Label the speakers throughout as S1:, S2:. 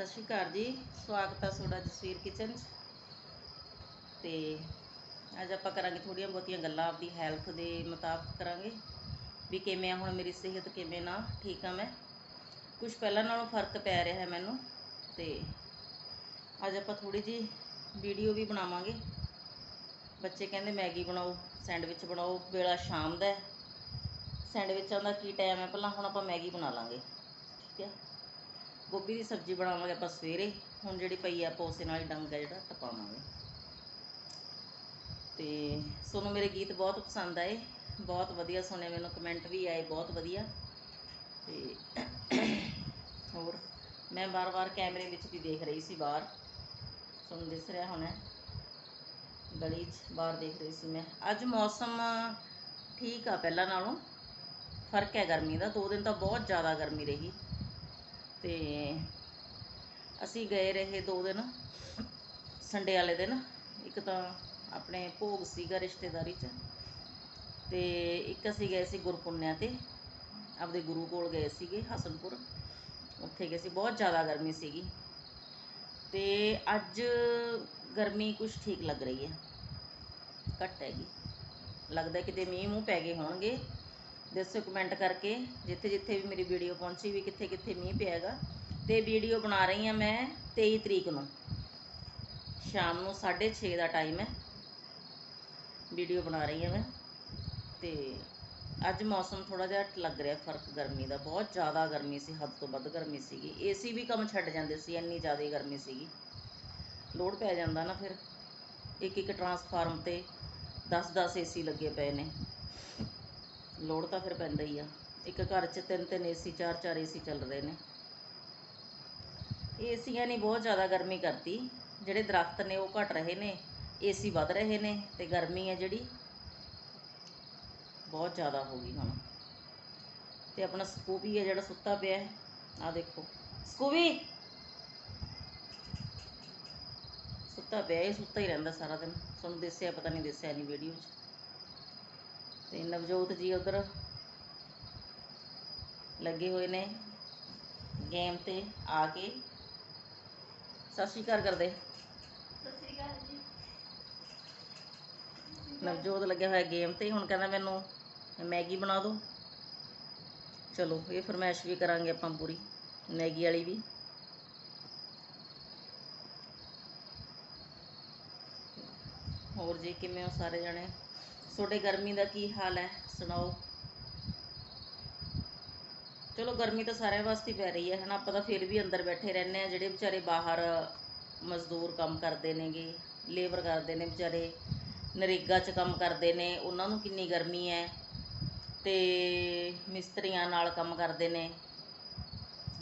S1: ਸਤਿ ਸ਼੍ਰੀ ਅਕਾਲ ਜੀ। ਸਵਾਗਤ ਆ ਤੁਹਾਡਾ ਜਸਵੀਰ ਕਿਚਨ 'ਚ। ਤੇ ਅੱਜ ਆਪਾਂ ਕਰਾਂਗੇ ਥੋੜੀਆਂ ਬਹੁਤੀਆਂ ਗੱਲਾਂ ਆਪਦੀ ਹੈਲਥ ਦੇ ਮੁਤਾਬਕ ਕਰਾਂਗੇ ਵੀ ਕਿਵੇਂ ਆ, ਹੁਣ ਮੇਰੀ ਸਿਹਤ ਕਿਵੇਂ ਨਾ, ਠੀਕ ਆ ਮੈਂ। ਕੁਝ ਪਹਿਲਾਂ ਨਾਲੋਂ ਫ਼ਰਕ ਪੈ ਰਿਹਾ ਹੈ ਮੈਨੂੰ। ਤੇ ਅੱਜ ਆਪਾਂ ਥੋੜੀ ਜੀ ਵੀਡੀਓ ਵੀ ਬਣਾਵਾਂਗੇ। ਬੱਚੇ ਕਹਿੰਦੇ ਮੈਗੀ ਬਣਾਓ, ਸੈਂਡਵਿਚ ਬਣਾਓ, ਵੇਲਾ ਸ਼ਾਮ ਦਾ ਸੈਂਡਵਿਚਾਂ ਦਾ ਕੀ ਟਾਈਮ ਹੈ? ਪਹਿਲਾਂ ਹੁਣ ਆਪਾਂ ਮੈਗੀ ਬਣਾ ਲਾਂਗੇ। ਠੀਕ ਹੈ? ਗੋਭੀ ਦੀ ਸਬਜ਼ੀ ਬਣਾਵਾਂਗੇ ਆਪਾਂ ਸਵੇਰੇ। ਹੁਣ ਜਿਹੜੀ ਪਈ ਆ ਆਪਾਂ ਉਸੇ ਨਾਲ ਡੰਗ ਹੈ ਜਿਹੜਾ, ਟਪਾਵਾਂਗੇ। ਤੇ ਤੁਹਾਨੂੰ ਮੇਰੇ ਗੀਤ ਬਹੁਤ ਪਸੰਦ ਆਏ। ਬਹੁਤ ਵਧੀਆ ਸੁਣੇ ਮੈਨੂੰ ਕਮੈਂਟ ਵੀ ਆਏ, ਬਹੁਤ ਵਧੀਆ। ਤੇ ਹੋਰ, ਮੈਂ ਬਾਰ-ਬਾਰ ਕੈਮਰੇ ਵਿੱਚ ਵੀ ਦੇਖ ਰਹੀ ਸੀ ਬਾਹਰ। ਤੁਹਾਨੂੰ ਦਿਸ ਰਿਹਾ ਹੋਣਾ। ਗਲੀ 'ਚ ਬਾਹਰ ਦੇਖ ਰਹੀ ਸੀ ਮੈਂ। ਅੱਜ ਮੌਸਮ ਠੀਕ ਆ ਪਹਿਲਾਂ ਨਾਲੋਂ। ਫ਼ਰਕ ਹੈ ਗਰਮੀ ਦਾ। ਦੋ ਦਿਨ ਤਾਂ ਬਹੁਤ ਜ਼ਿਆਦਾ ਗਰਮੀ ਰਹੀ। ਤੇ ਅਸੀਂ ਗਏ ਰਹੇ ਦੋ ਦਿਨ, ਸੰਡੇ ਵਾਲੇ ਦਿਨ। ਇੱਕ ਤਾਂ ਆਪਣੇ ਭੋਗ ਸੀਗਾ ਰਿਸ਼ਤੇਦਾਰੀ 'ਚ ਤੇ ਇੱਕ ਅਸੀਂ ਗਏ ਸੀ ਗੁਰਪੁੰਨਿਆ ਤੇ। ਆਪਦੇ ਗੁਰੂ ਕੋਲ ਗਏ ਸੀਗੇ ਹਸਨਪੁਰ। ਉੱਥੇ ਗਏ ਸੀ, ਬਹੁਤ ਜ਼ਿਆਦਾ ਗਰਮੀ ਸੀਗੀ। ਤੇ ਅੱਜ ਗਰਮੀ ਕੁਝ ਠੀਕ ਲੱਗ ਰਹੀ ਹੈ। ਘੱਟ ਹੈਗੀ। ਲੱਗਦਾ ਕਿਤੇ ਮੀਂਹ ਮੂੰਹ ਪੈ ਗਏ ਹੋਣਗੇ। ਦੱਸੋ ਕਮੈਂਟ ਕਰਕੇ ਜਿੱਥੇ ਜਿੱਥੇ ਵੀ ਮੇਰੀ ਵੀਡੀਓ ਪਹੁੰਚੀ ਵੀ ਕਿੱਥੇ ਕਿੱਥੇ ਮੀਂਹ ਪਿਆ ਪਿਆਗਾ ਤੇ ਵੀਡੀਓ ਬਣਾ ਰਹੀ ਹਾਂ ਮੈਂ 23 ਤਰੀਕ ਨੂੰ। ਸ਼ਾਮ ਨੂੰ 6:30 ਦਾ ਟਾਈਮ ਹੈ। ਵੀਡੀਓ ਬਣਾ ਰਹੀ ਹਾਂ ਮੈਂ। ਤੇ ਅੱਜ ਮੌਸਮ ਥੋੜਾ ਜਿਹਾ ਲੱਗ ਰਿਹਾ ਫ਼ਰਕ ਗਰਮੀ ਦਾ। ਬਹੁਤ ਜ਼ਿਆਦਾ ਗਰਮੀ ਸੀ, ਹੱਦ ਤੋਂ ਵੱਧ ਗਰਮੀ ਸੀਗੀ। ਏਸੀ ਵੀ ਕੰਮ ਛੱਡ ਜਾਂਦੇ ਸੀ, ਇੰਨੀ ਜ਼ਿਆਦਾ ਗਰਮੀ ਸੀਗੀ। ਲੋਡ ਪੈ ਜਾਂਦਾ ਨਾ ਫਿਰ। ਇੱਕ ਇੱਕ ਟਰਾਂਸਫਾਰਮ ਤੇ 10-10 ਏਸੀ ਲੱਗੇ ਪਏ ਨੇ। ਲੋਡ ਤਾਂ ਫਿਰ ਪੈਂਦਾ ਹੀ ਆ। ਇੱਕ ਘਰ 'ਚ ਤਿੰਨ ਤਿੰਨ ਏਸੀ ਚਾਰ ਚਾਰ ਏਸੀ ਚੱਲ ਰਹੇ ਨੇ। ਏਸੀਆਂ ਨੇ ਬਹੁਤ ਜ਼ਿਆਦਾ ਗਰਮੀ ਕਰਤੀ ਜਿਹੜੇ ਦਰਖਤ ਨੇ ਉਹ ਘਟ ਰਹੇ ਨੇ, ਏਸੀ ਵੱਧ ਰਹੇ ਨੇ ਤੇ ਗਰਮੀ ਹੈ ਜਿਹੜੀ, ਬਹੁਤ ਜ਼ਿਆਦਾ ਹੋ ਗਈ ਹੁਣ। ਤੇ ਆਪਣਾ ਸਕੂਬੀ ਹੈ ਜਿਹੜਾ ਸੁੱਤਾ ਪਿਆ ਹੈ। ਆ ਦੇਖੋ। ਸਕੂਬੀ! ਸੁੱਤਾ ਪਿਆ, ਇਹ ਸੁੱਤਾ ਹੀ ਰਹਿੰਦਾ ਸਾਰਾ ਦਿਨ। ਤੁਹਾਨੂੰ ਦੱਸਿਆ, ਪਤਾ ਨਹੀਂ ਦੱਸਿਆ ਨਹੀਂ ਵੀਡੀਓ 'ਚ। ਤੇ ਨਵਜੋਤ ਜੀ ਉਧਰ ਲੱਗੇ ਹੋਏ ਨੇ ਗੇਮ ਤੇ ਆ ਕੇ ਸਤਿ ਸ਼੍ਰੀ ਅਕਾਲ ਕਰਦੇ। ਨਵਜੋਤ ਲੱਗਿਆ ਹੋਇਆ ਗੇਮ ਤੇ, ਹੁਣ ਕਹਿੰਦਾ ਮੈਨੂੰ ਮੈਗੀ ਬਣਾ ਦਿਓ ਚਲੋ, ਇਹ ਫਰਮਾਇਸ਼ ਵੀ ਕਰਾਂਗੇ ਆਪਾਂ ਪੂਰੀ, ਮੈਗੀ ਵਾਲੀ ਵੀ। ਹੋਰ ਜੀ, ਕਿਵੇਂ ਹੋ ਸਾਰੇ ਜਣੇ? ਤੁਹਾਡੇ ਗਰਮੀ ਦਾ ਕੀ ਹਾਲ ਹੈ? ਸੁਣਾਓ। ਚਲੋ ਗਰਮੀ ਤਾਂ ਸਾਰਿਆਂ ਵਾਸਤੇ ਹੀ ਪੈ ਰਹੀ ਹੈ, ਹਨਾ? ਆਪਾਂ ਤਾਂ ਫਿਰ ਵੀ ਅੰਦਰ ਬੈਠੇ ਰਹਿੰਦੇ ਆ ਜਿਹੜੇ ਵਿਚਾਰੇ ਬਾਹਰ ਮਜ਼ਦੂਰ ਕੰਮ ਕਰਦੇ ਨੇਗੇ ਲੇਬਰ ਕਰਦੇ ਨੇ ਵਿਚਾਰੇ, ਨਰੇਗਾ 'ਚ ਕੰਮ ਕਰਦੇ ਨੇ, ਉਹਨਾਂ ਨੂੰ ਕਿੰਨੀ ਗਰਮੀ ਹੈ? ਤੇ ਮਿਸਤਰੀਆਂ ਨਾਲ ਕੰਮ ਕਰਦੇ ਨੇ।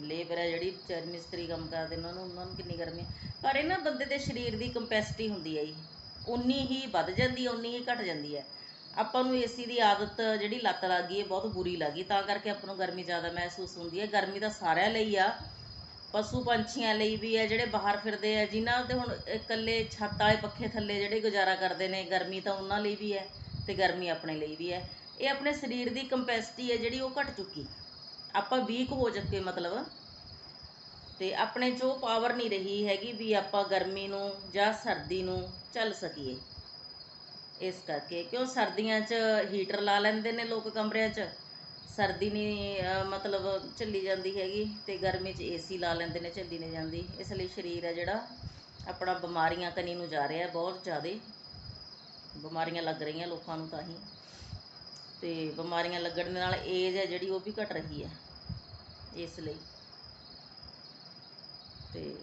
S1: ਲੇਬਰ ਹੈ ਜਿਹੜੀ ਵਿਚਾਰੀ ਮਿਸਤਰੀ ਕੰਮ ਕਰਦੇ ਨੇ, ਉਹਨਾਂ ਨੂੰ ਉਹਨਾਂ ਨੂੰ ਕਿੰਨੀ ਗਰਮੀ ਹੈ? ਪਰ ਇਹ ਨਾ ਬੰਦੇ ਦੇ ਸਰੀਰ ਦੀ ਕੰਪੈਸਿਟੀ ਹੁੰਦੀ ਹੈ ਜੀ। ਉਨੀ ਹੀ ਵੱਧ ਜਾਂਦੀ ਹੈ ਉਨੀ ਹੀ ਘਟ ਜਾਂਦੀ ਹੈ। ਆਪਾਂ ਨੂੰ ਏਸੀ ਦੀ ਆਦਤ ਜਿਹੜੀ ਲੱਤ ਲੱਗ ਗਈ ਹੈ, ਬਹੁਤ ਬੁਰੀ ਲੱਗੀ। ਤਾਂ ਕਰਕੇ ਆਪਾਂ ਨੂੰ ਗਰਮੀ ਜ਼ਿਆਦਾ ਮਹਿਸੂਸ ਹੁੰਦੀ ਹੈ। ਗਰਮੀ ਤਾਂ ਸਾਰਿਆਂ ਲਈ ਆ। ਪਸ਼ੂ ਪੰਛੀਆਂ ਲਈ ਵੀ ਹੈ, ਜਿਹੜੇ ਬਾਹਰ ਫਿਰਦੇ ਆ, ਜਿਨ੍ਹਾਂ ਦੇ ਹੁਣ ਇਕੱਲੇ ਛੱਤ ਵਾਲੇ ਪੱਖੇ ਥੱਲੇ ਜਿਹੜੇ ਗੁਜ਼ਾਰਾ ਕਰਦੇ ਨੇ, ਗਰਮੀ ਤਾਂ ਉਹਨਾਂ ਲਈ ਵੀ ਹੈ ਤੇ ਗਰਮੀ ਆਪਣੇ ਲਈ ਵੀ ਹੈ। ਇਹ ਆਪਣੇ ਸਰੀਰ ਦੀ ਕੰਪੈਸਿਟੀ ਹੈ ਜਿਹੜੀ ਉਹ ਘਟ ਚੁੱਕੀ। ਆਪਾਂ ਵੀਕ ਹੋ ਚੁੱਕੇ ਮਤਲਬ। ਤੇ ਆਪਣੇ 'ਚ ਉਹ ਪਾਵਰ ਨਹੀਂ ਰਹੀ ਹੈਗੀ ਵੀ ਆਪਾਂ ਗਰਮੀ ਨੂੰ ਜਾਂ ਸਰਦੀ ਨੂੰ ਚੱਲ ਸਕੀਏ। ਇਸ ਕਰਕੇ, ਕਿਉਂ ਸਰਦੀਆਂ 'ਚ ਹੀਟਰ ਲਾ ਲੈਂਦੇ ਨੇ ਲੋਕ ਕਮਰਿਆਂ 'ਚ? ਸਰਦੀ ਨਹੀਂ ਮਤਲਬ ਝੱਲੀ ਜਾਂਦੀ ਹੈਗੀ ਤੇ ਗਰਮੀ 'ਚ ਏਸੀ ਲਾ ਲੈਂਦੇ ਨੇ, ਝੱਲੀ ਨਹੀਂ ਜਾਂਦੀ। ਇਸ ਲਈ ਸਰੀਰ ਹੈ ਜਿਹੜਾ, ਆਪਣਾ ਬਿਮਾਰੀਆਂ ਕਨੀ ਨੂੰ ਜਾ ਰਿਹਾ ਬਹੁਤ ਜ਼ਿਆਦਾ। ਬਿਮਾਰੀਆਂ ਲੱਗ ਰਹੀਆਂ ਲੋਕਾਂ ਨੂੰ ਤਾਂ ਹੀ। ਤੇ ਬਿਮਾਰੀਆਂ ਲੱਗਣ ਦੇ ਨਾਲ ਏਜ ਹੈ ਜਿਹੜੀ, ਉਹ ਵੀ ਘਟ ਰਹੀ ਹੈ। ਇਸ ਲਈ। ਤੇ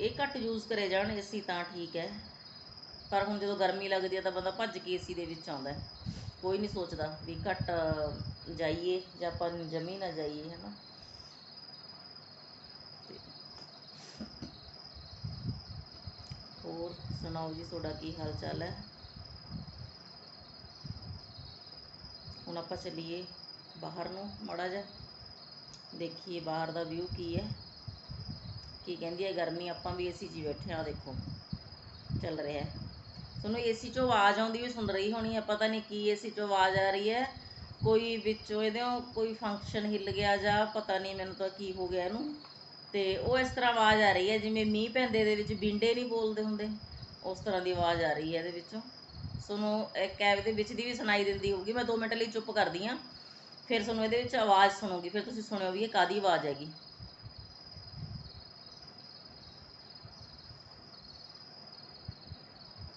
S1: ਇਹ ਘੱਟ ਯੂਜ਼ ਕਰੇ ਜਾਣ, ਏਸੀ ਤਾਂ ਠੀਕ ਹੈ। ਪਰ ਹੁਣ ਜਦੋਂ ਗਰਮੀ ਲੱਗਦੀ ਹੈ ਤਾਂ ਬੰਦਾ ਭੱਜ ਕੇ ਏਸੀ ਦੇ ਵਿੱਚ ਆਉਂਦਾ ਕੋਈ ਨਹੀਂ ਸੋਚਦਾ ਵੀ ਘੱਟ ਜਾਈਏ ਜਾਂ ਆਪਾਂ ਜਮੀ ਨਾ ਜਾਈਏ ਹੈ ਨਾ ਹੋਰ ਸੁਣਾਓ ਜੀ, ਤੁਹਾਡਾ ਕੀ ਹਾਲ ਚਾਲ ਹੈ? ਹੁਣ ਆਪਾਂ ਚੱਲੀਏ ਬਾਹਰ ਨੂੰ, ਮਾੜਾ ਜਿਹਾ। ਦੇਖੀਏ ਬਾਹਰ ਦਾ ਵਿਊ ਕੀ ਹੈ। ਕੀ ਕਹਿੰਦੀ ਹੈ, ਗਰਮੀ ਆਪਾਂ ਵੀ ਏਸੀ 'ਚ ਹੀ ਬੈਠੇ ਆ ਦੇਖੋ। ਚੱਲ ਰਿਹਾ ਹੈ। ਤੁਹਾਨੂੰ ਏਸੀ 'ਚੋਂ ਆਵਾਜ਼ ਆਉਂਦੀ ਵੀ ਸੁਣ ਰਹੀ ਹੋਣੀ ਹੈ ਪਤਾ ਨਹੀਂ ਕੀ ਏਸੀ 'ਚੋਂ ਆਵਾਜ਼ ਆ ਰਹੀ ਹੈ। ਕੋਈ ਵਿੱਚੋਂ ਇਹਦੇ ਕੋਈ ਫੰਕਸ਼ਨ ਹਿੱਲ ਗਿਆ ਜਾਂ ਪਤਾ ਨਹੀਂ ਮੈਨੂੰ ਤਾਂ ਕੀ ਹੋ ਗਿਆ ਇਹਨੂੰ। ਤੇ ਉਹ ਇਸ ਤਰ੍ਹਾਂ ਆਵਾਜ਼ ਆ ਰਹੀ ਹੈ, ਜਿਵੇਂ ਮੀਂਹ ਪੈਂਦੇ ਦੇ ਵਿੱਚ ਬਿੰਡੇ ਨਹੀਂ ਬੋਲਦੇ ਹੁੰਦੇ। ਉਸ ਤਰ੍ਹਾਂ ਦੀ ਆਵਾਜ਼ ਆ ਰਹੀ ਹੈ ਇਹਦੇ ਵਿੱਚੋਂ। ਤੁਹਾਨੂੰ ਕੈਬ ਦੇ ਵਿੱਚ ਦੀ ਵੀ ਸੁਣਾਈ ਦਿੰਦੀ ਹੋਊਗੀ, ਮੈਂ 2 ਮਿੰਟ ਲਈ ਚੁੱਪ ਕਰਦੀ ਆ ਫਿਰ ਤੁਹਾਨੂੰ ਇਹਦੇ ਵਿੱਚ ਆਵਾਜ਼ ਸੁਣੂਗੀ। ਫਿਰ ਤੁਸੀਂ ਸੁਣਿਓ ਵੀ ਇਹ ਕਾਦੀ ਆਵਾਜ਼ ਹੈਗੀ।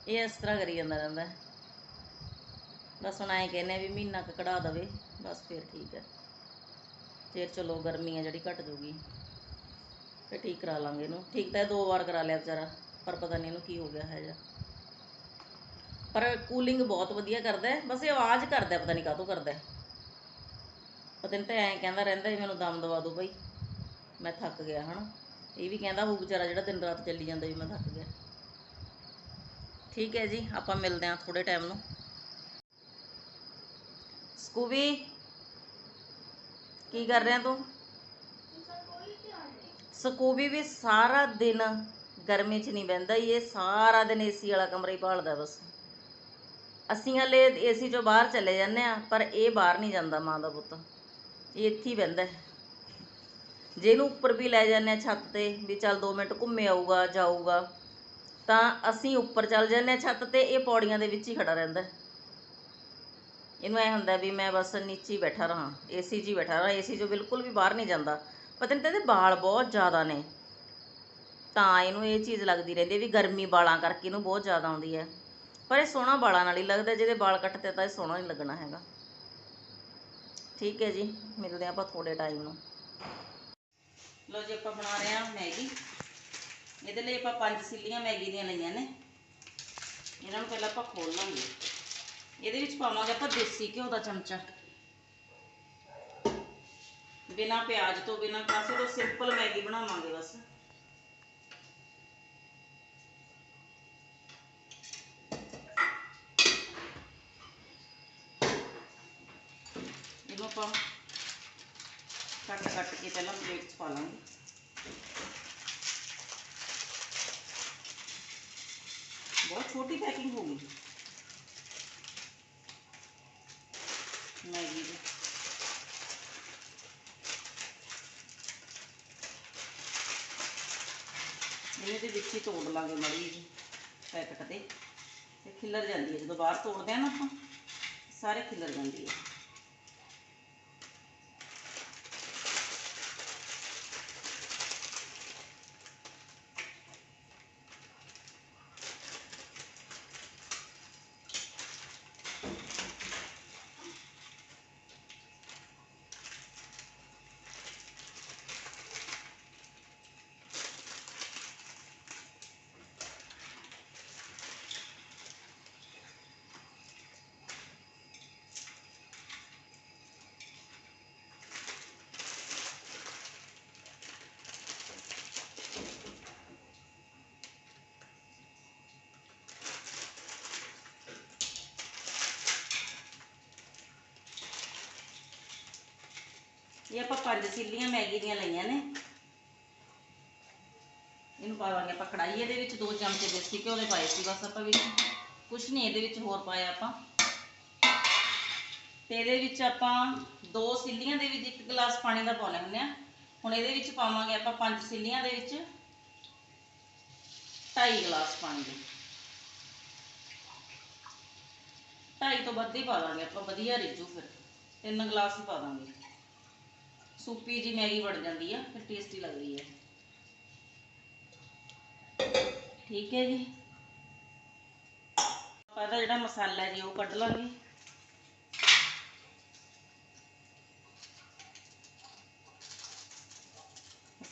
S1: ਇਹ ਇਸ ਤਰ੍ਹਾਂ ਕਰੀ ਜਾਂਦਾ ਰਹਿੰਦਾ। ਬਸ ਹੁਣ ਐਂ ਕਹਿੰਦੇ ਵੀ ਮਹੀਨਾ ਕੁ ਕਢਾ ਦਵੇ, ਬਸ ਫਿਰ ਠੀਕ ਹੈ ਫਿਰ ਚਲੋ ਗਰਮੀ ਆ ਜਿਹੜੀ ਘਟ ਜੂਗੀ, ਫਿਰ ਠੀਕ ਕਰਾ ਲਾਂਗੇ ਇਹਨੂੰ। ਠੀਕ ਤਾਂ ਇਹ ਦੋ ਵਾਰ ਕਰਾ ਲਿਆ ਵਿਚਾਰਾ, ਪਰ ਪਤਾ ਨਹੀਂ ਇਹਨੂੰ ਕੀ ਹੋ ਗਿਆ ਹੈ ਜਾਂ ਪਰ ਕੂਲਿੰਗ ਬਹੁਤ ਵਧੀਆ ਕਰਦਾ ਬਸ ਇਹ ਆਵਾਜ਼ ਕਰਦਾ ਪਤਾ ਨਹੀਂ ਕਾਹਤੋਂ ਕਰਦਾ ਪਤਾ ਨਹੀਂ ਤਾਂ ਐਂ ਕਹਿੰਦਾ ਰਹਿੰਦਾ ਵੀ ਮੈਨੂੰ ਦਮ ਦਵਾ ਦਿਓ ਬਈ। ਮੈਂ ਥੱਕ ਗਿਆ, ਹਨਾ। ਇਹ ਵੀ ਕਹਿੰਦਾ ਹੋਊ ਵਿਚਾਰਾ ਜਿਹੜਾ ਦਿਨ ਰਾਤ ਚੱਲੀ ਜਾਂਦਾ ਵੀ ਮੈਂ ਥੱਕ ਗਿਆ। ਠੀਕ ਹੈ ਜੀ, ਆਪਾਂ ਮਿਲਦੇ ਹਾਂ ਥੋੜੇ ਟਾਈਮ ਨੂੰ। ਸਕੂਬੀ, ਕੀ ਕਰ ਰਿਹਾ ਤੂੰ? ਸਕੂਬੀ ਵੀ ਸਾਰਾ ਦਿਨ ਗਰਮੀ 'ਚ ਨਹੀਂ ਬਹਿੰਦਾ ਹੀ ਇਹ ਸਾਰਾ ਦਿਨ ਏਸੀ ਵਾਲਾ ਕਮਰਾ ਹੀ ਭਾਲਦਾ ਬਸ। ਅਸੀਂ ਹਲੇ ਏਸੀ 'ਚੋਂ ਬਾਹਰ ਚਲੇ ਜਾਂਦੇ ਆ ਪਰ ਇਹ ਬਾਹਰ ਨਹੀਂ ਜਾਂਦਾ ਮਾਂ ਦਾ ਪੁੱਤ। ਇਹ ਇੱਥੇ ਹੀ ਬਹਿੰਦਾ ਜੇ ਇਹਨੂੰ ਉੱਪਰ ਵੀ ਲੈ ਜਾਂਦੇ ਆ ਛੱਤ ਤੇ, ਵੀ ਚੱਲ 2 ਮਿੰਟ ਘੁੰਮੇ ਆਊਗਾ, ਜਾਊਗਾ। ਤਾਂ ਅਸੀਂ ਉੱਪਰ ਚੱਲ ਜਾਂਦੇ ਹਾਂ ਛੱਤ ਤੇ, ਇਹ ਪੌੜੀਆਂ ਦੇ ਵਿੱਚ ਹੀ ਖੜਾ ਰਹਿੰਦਾ ਇਹਨੂੰ ਐ ਹੁੰਦਾ ਵੀ ਮੈਂ ਬਸ ਨੀਚੇ ਹੀ ਬੈਠਾ ਰਹਾ ਏਸੀ 'ਚ ਹੀ ਬੈਠਾ ਰਹਾ ਏਸੀ 'ਚੋਂ ਬਿਲਕੁਲ ਵੀ ਬਾਹਰ ਨਹੀਂ ਜਾਂਦਾ। ਪਤਾ ਨਹੀਂ ਤੇ ਇਹਦੇ ਵਾਲ ਬਹੁਤ ਜ਼ਿਆਦਾ ਨੇ। ਤਾਂ ਇਹਨੂੰ ਇਹ ਚੀਜ਼ ਲੱਗਦੀ ਰਹਿੰਦੀ ਵੀ ਗਰਮੀ ਵਾਲਾਂ ਕਰਕੇ ਇਹਨੂੰ ਬਹੁਤ ਜ਼ਿਆਦਾ ਆਉਂਦੀ ਹੈ। ਪਰ ਇਹ ਸੋਹਣਾ ਵਾਲਾਂ ਨਾਲ ਹੀ ਲੱਗਦਾ, ਜਿਹਦੇ ਵਾਲ ਕੱਟਦੇ ਤਾਂ ਇਹ ਸੋਹਣਾ ਨਹੀਂ ਲੱਗਣਾ ਹੈਗਾ। ਠੀਕ ਹੈ ਜੀ, ਮਿਲਦੇ ਆਪਾਂ ਥੋੜੇ ਟਾਈਮ ਨੂੰ। ਲੋ ਜੀ, ਆਪਾਂ ਬਣਾ ਰਹੇ ਹਾਂ ਮੈਗੀ। ਇਹਦੇ ਲਈ ਆਪਾਂ ਪੰਜ ਸਿੱਲੀਆਂ ਮੈਗੀ ਦੀਆਂ ਲਈਆਂ ਨੇ। ਇਹਨਾਂ ਨੂੰ ਪਹਿਲਾਂ ਆਪਾਂ ਖੋਲ ਲਾਂਗੇ। ਇਹਦੇ ਵਿੱਚ ਪਾਵਾਂਗੇ ਆਪਾਂ ਦੇਸੀ ਘਿਓ ਦਾ ਚਮਚਾ। ਬਿਨਾ ਪਿਆਜ਼ ਤੋਂ ਬਿਨਾ ਕਾਸੇ ਤੋਂ ਸਿੰਪਲ ਮੈਗੀ ਬਣਾਵਾਂਗੇ ਬਸ। ਇਹਨੂੰ ਆਪਾਂ ਕੱਟ ਕੱਟ ਕੇ ਪਹਿਲਾਂ ਪਲੇਟ 'ਚ ਪਾ ਲਾਂਗੇ। ਬਹੁਤ ਛੋਟੀ ਪੈਕਿੰਗ ਹੋ ਗਈ ਮੈਗੀ ਦੀ ਇਹਨੇ ਦੇ ਵਿੱਚ ਹੀ ਤੋੜ ਲਾਂਗੇ ਮੜੀ ਜੀ ਪੈਕਟ ਤੇ ਤੇ ਖਿੱਲਰ ਜਾਂਦੀ ਹੈ ਜਦੋਂ ਬਾਹਰ ਤੋੜਦੇ ਆ ਨਾ ਆਪਾਂ ਸਾਰੇ ਖਿਲਰ ਜਾਂਦੀ ਹੈ ਇਹ ਆਪਾਂ ਪੰਜ ਸਿੱਲੀਆਂ ਮੈਗੀ ਦੀਆਂ ਲਈਆਂ ਨੇ। ਇਹਨੂੰ ਪਾਵਾਂਗੇ ਆਪਾਂ ਕੜਾਈ ਇਹਦੇ ਵਿੱਚ ਦੋ ਚਮਚੇ ਦੇਸੀ ਘਿਓ ਦੇ ਪਾਏ ਸੀ, ਬਸ ਆਪਾਂ ਵਿੱਚ ਕੁਛ ਨਹੀਂ, ਇਹਦੇ ਵਿੱਚ ਹੋਰ ਪਾਇਆ ਆਪਾਂ। ਤੇ ਇਹਦੇ ਵਿੱਚ ਆਪਾਂ ਦੋ ਸਿੱਲੀਆਂ ਦੇ ਵਿੱਚ ਇੱਕ ਗਲਾਸ ਪਾਣੀ ਦਾ ਪਾਉਣੇ ਹੁੰਦੇ ਆ ਹੁਣ ਇਹਦੇ ਵਿੱਚ ਪਾਵਾਂਗੇ ਆਪਾਂ ਪੰਜ ਸਿੱਲੀਆਂ ਦੇ ਵਿੱਚ 2.5 ਗਲਾਸ ਪਾਣੀ। ਦੇ ਢਾਈ ਤੋਂ ਵੱਧ ਹੀ ਪਾਵਾਂਗੇ ਆਪਾਂ, ਵਧੀਆ ਰਿੱਝੂ ਫਿਰ। ਤਿੰਨ ਗਲਾਸ ਹੀ ਪਾ ਸੂਪੀ ਜੀ ਮੈਗੀ ਬਣ ਜਾਂਦੀ ਆ, ਫਿਰ ਟੇਸਟੀ ਲੱਗਦੀ ਹੈ ਠੀਕ ਹੈ ਜੀ। ਆਪਾਂ ਇਹਦਾ ਜਿਹੜਾ ਮਸਾਲਾ ਜੀ, ਉਹ ਕੱਢ ਲਾਂਗੇ।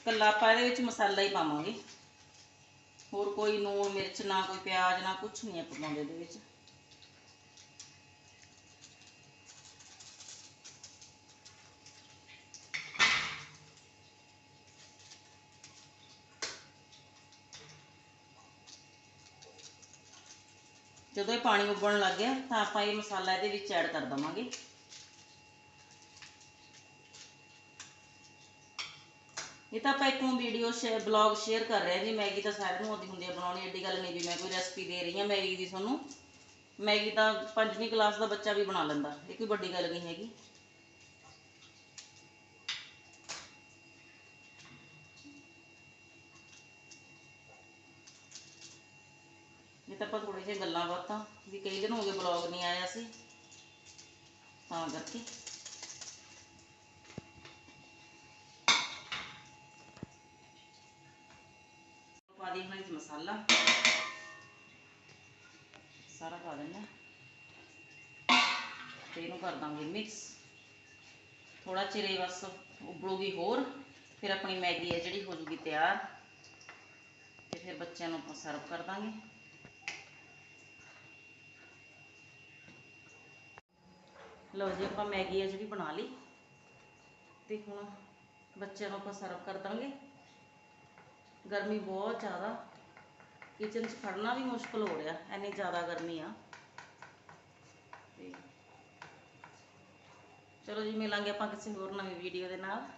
S1: ਕੱਲਾ ਆਪਾਂ ਇਹਦੇ ਵਿੱਚ ਮਸਾਲਾ ਹੀ ਪਾਵਾਂਗੇ। ਹੋਰ ਕੋਈ ਨੂਣ ਮਿਰਚ, ਨਾ ਕੋਈ ਪਿਆਜ਼, ਨਾ ਕੁਝ ਨਹੀਂ ਆਪਾਂ ਪਾਉਂਦੇ ਇਹਦੇ ਵਿੱਚ। ਜਦੋਂ ਇਹ ਪਾਣੀ ਉਬਲਣ ਲੱਗ ਗਿਆ, ਤਾਂ ਆਪਾਂ ਇਹ ਮਸਾਲਾ ਇਹਦੇ ਵਿੱਚ ਐਡ ਕਰ ਦਵਾਂਗੇ। ਇਹ ਤਾਂ ਆਪਾਂ ਇੱਕ ਵੀਡੀਓ ਸ਼ੇਅਰ ਬਲੌਗ ਸ਼ੇਅਰ ਕਰ ਰਹੇ ਜੀ। ਮੈਗੀ ਤਾਂ ਸਾਰਿਆਂ ਨੂੰ ਆਉਂਦੀ ਹੁੰਦੀ ਹੈ ਬਣਾਉਣੀ, ਐਡੀ ਗੱਲ ਨਹੀਂ ਵੀ ਮੈਂ ਕੋਈ ਰੈਸਪੀ ਦੇ ਰਹੀ ਹਾਂ ਮੈਗੀ ਦੀ ਤੁਹਾਨੂੰ। ਮੈਗੀ ਤਾਂ ਪੰਜਵੀਂ ਕਲਾਸ ਦਾ ਬੱਚਾ ਵੀ ਬਣਾ ਲੈਂਦਾ, ਇਹ ਕੋਈ ਵੱਡੀ ਗੱਲ ਨਹੀਂ ਹੈਗੀ। ਆਪਾਂ ਥੋੜੀ ਜਿਹੀ ਗੱਲਾਂ ਬਾਤਾਂ ਵੀ ਕਈ ਦਿਨ ਹੋ ਗਏ ਬਲੌਗ ਨਹੀਂ ਆਇਆ ਸੀ। ਤਾਂ ਕਰਕੇ। ਪਾ ਦੀ ਹੁਣ ਮਸਾਲਾ। ਸਾਰਾ ਪਾ ਦਿੰਦੇ ਤੇ ਇਹਨੂੰ ਕਰ ਦਾਂਗੇ ਮਿਕਸ ਥੋੜਾ ਚਿਰ ਬਸ ਉਬਲੂਗੀ ਹੋਰ, ਫਿਰ ਆਪਣੀ ਮੈਗੀ ਹੈ ਜਿਹੜੀ ਹੋ ਜੂਗੀ ਤਿਆਰ। ਤੇ ਫਿਰ ਬੱਚਿਆਂ ਨੂੰ ਆਪਾਂ ਸਰਵ ਕਰ ਦਾਂਗੇ। ਲਓ ਜੀ, ਆਪਾਂ ਮੈਗੀ ਆ ਜਿਹੜੀ ਬਣਾ ਲਈ। ਤੇ ਹੁਣ ਬੱਚਿਆਂ ਨੂੰ ਆਪਾਂ ਸਰਵ ਕਰ ਦਾਂਗੇ। ਗਰਮੀ ਬਹੁਤ ਜ਼ਿਆਦਾ। ਕਿਚਨ 'ਚ ਖੜਨਾ ਵੀ ਮੁਸ਼ਕਲ ਹੋ ਰਿਹਾ ਐਨੀ ਜ਼ਿਆਦਾ ਗਰਮੀ ਆ। ਤੇ ਚਲੋ ਜੀ, ਮਿਲਾਂਗੇ ਆਪਾਂ ਕਿਸੇ ਹੋਰ ਨਵੀਂ ਵੀਡੀਓ ਦੇ ਨਾਲ।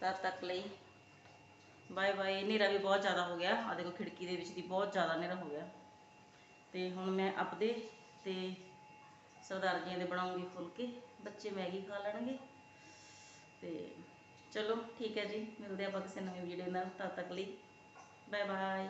S1: ਤਦ ਤੱਕ ਲਈ ਬਾਏ ਬਾਏ। ਹਨੇਰਾ ਵੀ ਬਹੁਤ ਜ਼ਿਆਦਾ ਹੋ ਗਿਆ। ਆ ਦੇਖੋ, ਖਿੜਕੀ ਦੇ ਵਿੱਚ ਦੀ ਬਹੁਤ ਜ਼ਿਆਦਾ ਹਨੇਰਾ ਹੋ ਗਿਆ। ਤੇ ਹੁਣ ਮੈਂ ਆਪਦੇ ਤੇ ਸਰਦਾਰ ਜੀਆਂ ਦੇ ਬਣਾਉਂਗੀ ਫੁਲਕੇ, ਬੱਚੇ ਮੈਗੀ ਖਾ ਲੈਣਗੇ। ਤੇ ਚਲੋ ਠੀਕ ਹੈ ਜੀ, ਮਿਲਦੇ ਆਪਾਂ ਕਿਸੇ ਨਵੀਂ ਵੀਡੀਓ ਨਾਲ, ਤਦ ਤੱਕ ਲਈ ਬਾਏ ਬਾਏ